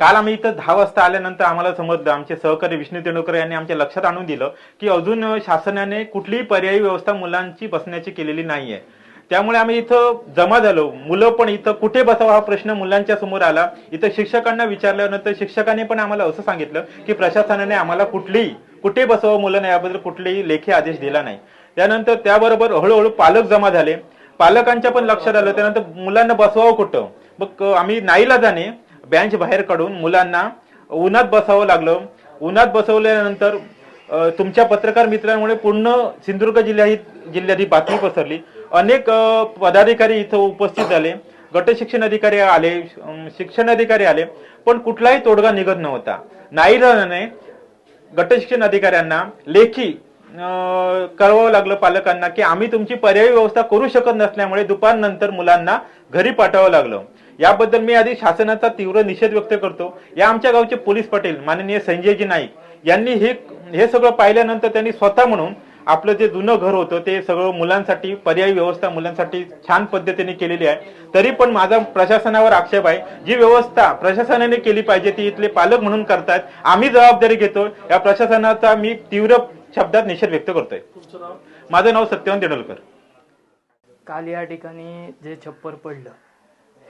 काल आम्ही इथं दहा वाजता आल्यानंतर आम्हाला समजलं आमचे सहकारी विष्णू तेंडुलकर यांनी आमच्या लक्षात आणून दिलं की अजून शासनाने कुठलीही पर्यायी व्यवस्था मुलांची बसण्याची केलेली नाहीये. त्यामुळे आम्ही इथं जमा झालो. मुलं पण इथं कुठे बसावं हा प्रश्न मुलांच्या समोर आला. इथं शिक्षकांना विचारल्यानंतर शिक्षकांनी पण आम्हाला असं सांगितलं की प्रशासनाने आम्हाला कुठलीही कुठे बसवावं मुलांना याबद्दल कुठलेही लेखी आदेश दिला नाही. त्यानंतर त्याबरोबर हळूहळू पालक जमा झाले. पालकांच्या पण लक्षात आलं. त्यानंतर मुलांना बसवावं कुठं? मग आम्ही नाईला जाणे बँच बाहेर काढून मुलांना उन्हात बसावं लागलं. उन्हात बसवल्यानंतर तुमच्या पत्रकार मित्रांमुळे पूर्ण सिंधुदुर्ग जिल्ह्या ही जिल्ह्यात ही बातमी पसरली. अनेक पदाधिकारी इथं उपस्थित झाले. गट शिक्षण अधिकारी आले शिक्षण अधिकारी आले पण कुठलाही तोडगा निघत नव्हता. नाही गट शिक्षण अधिकाऱ्यांना लेखी कळवावं लागलं पालकांना की आम्ही तुमची पर्यायी व्यवस्था करू शकत नसल्यामुळे दुपारनंतर मुलांना घरी पाठवावं लागलं. याबद्दल मी आधी शासनाचा तीव्र निषेध व्यक्त करतो. या आमच्या गावचे पोलीस पाटील माननीय संजयजी नाईक यांनी हे हे सगळं पाहिल्यानंतर त्यांनी स्वतः म्हणून आपलं जे जुनं घर होतं ते सगळं मुलांसाठी पर्यायी व्यवस्था मुलांसाठी छान पद्धतीने केलेली आहे. तरी पण माझा प्रशासनावर आक्षेप आहे. जी व्यवस्था प्रशासनाने केली पाहिजे ती इथले पालक म्हणून करतायत आम्ही जबाबदारी घेतो या प्रशासनाचा मी तीव्र शब्दात निषेध व्यक्त करतोय. माझं नाव सत्यवंत तेंडुलकर. काल या ठिकाणी जे छप्पर पडलं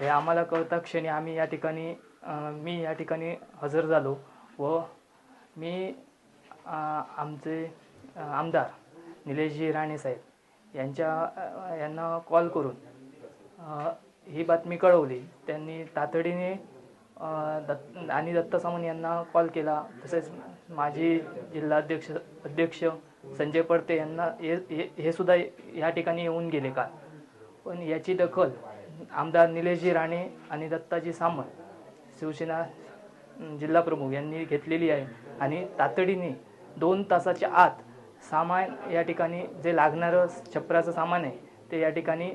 हे आम्हाला कळता क्षणी आम्ही या ठिकाणी मी या ठिकाणी हजर झालो व मी आमचे आमदार निलेशजी राणे साहेब यांच्या यांना कॉल करून ही बातमी कळवली. त्यांनी तातडीने दत्त आणि दत्त सामंत यांना कॉल केला. तसेच माजी जिल्हाध्यक्ष अध्यक्ष संजय पडते यांना हे हे- हे सुद्धा या ठिकाणी येऊन गेले का? पण याची दखल आमदार निलेशजी राणे आणि दत्ताजी सामंत शिवसेना जिल्हा प्रमुख यांनी घेतलेली आहे. आणि तातडीने दोन तासाच्या आत सामान या ठिकाणी जे लागणारं छपराचं सामान आहे ते या ठिकाणी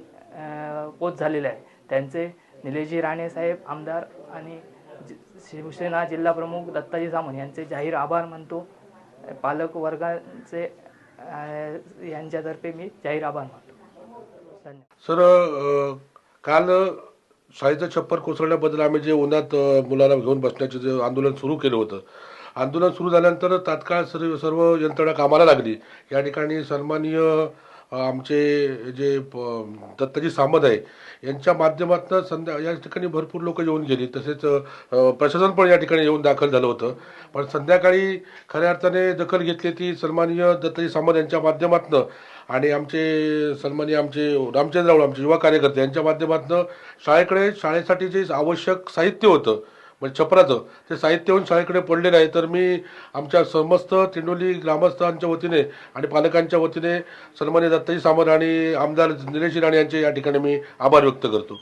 पोच झालेलं आहे. त्यांचे निलेशजी राणे साहेब आमदार आणि शिवसेना जिल्हा प्रमुख दत्ताजी सामंत यांचे जाहीर आभार मानतो. पालक वर्गाचे यांच्यातर्फे मी जाहीर आभार मानतो. धन्यवाद. सर काल शाळेचं छप्पर कोसळण्याबद्दल आम्ही जे उन्हात मुलांना घेऊन बसण्याचे जे आंदोलन सुरू केलं होतं आंदोलन सुरू झाल्यानंतर तात्काळ सर्व सर्व यंत्रणा कामाला लागली. या ठिकाणी सन्माननीय आमचे जे प- दत्ताजी सामद आहे यांच्या माध्यमातून संध्या या ठिकाणी भरपूर लोक येऊन गेली. तसेच प्रशासन पण या ठिकाणी येऊन दाखल झालं होतं. पण संध्याकाळी खऱ्या अर्थाने दखल घेतली ती सन्माननीय दत्ताजी सामद यांच्या माध्यमातून आणि आमचे सन्माननीय आमचे रामचंद्र राऊळ आमचे युवा कार्यकर्ते यांच्या माध्यमातून शाळेकडे शाळेसाठी जे आवश्यक साहित्य होतं म्हणजे छपराचं. ते साहित्य होऊन शाळेकडे पडले नाही तर मी आमच्या समस्त तिंडोली ग्रामस्थांच्या वतीने आणि पालकांच्या वतीने सन्मान्य दत्ताजी सामंत आणि आमदार निलेश राणे यांचे या ठिकाणी मी आभार व्यक्त करतो.